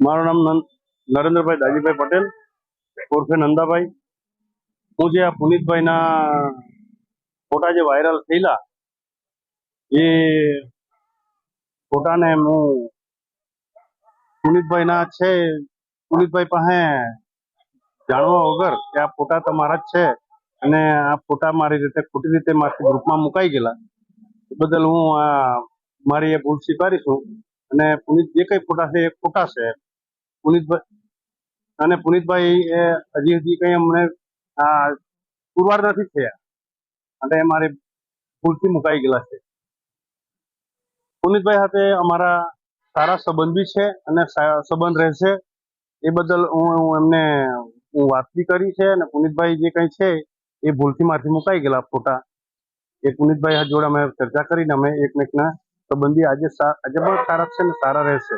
મારું નામ નરેન્દ્રભાઈ દાજીભાઈ પટેલ, ઉર્ફે નંદાભાઈ. હું જે આ પુનિતભાઈના ફોટા જે વાયરલ થયેલા, એ ફોટાને હું પુનિતભાઈના છે, પુનિતભાઈ પાસે જાણવા વગર કે આ ફોટા તમારા જ છે અને આ ફોટા મારી રીતે ખોટી રીતે મારી ગ્રુપમાં મુકાઈ ગયેલા. એ બદલ હું આ મારી એ ભૂલ સ્વીકારી છું. અને પુનિત જે કંઈ ફોટા છે? એ ખોટા છે. પુનિતભાઈ અને પુનિતભાઈ એ હજી હજી કંઈ અમને પુરવાર નથી થયા. અને એ મારે ભૂલથી મુકાઈ ગયેલા છે. પુનિતભાઈ સાથે અમારા સારા સંબંધ બી છે અને સંબંધ રહેશે. એ બદલ હું એમને, હું વાત બી કરી છે અને પુનિતભાઈ જે કંઈ છે એ ભૂલથી મારથી મુકાઈ ગયેલા ફોટા એ પુનિતભાઈ જોડે અમે ચર્ચા કરીને અમે એકમેકના સંબંધી આજે આજે પણ સારા છે ને સારા રહેશે.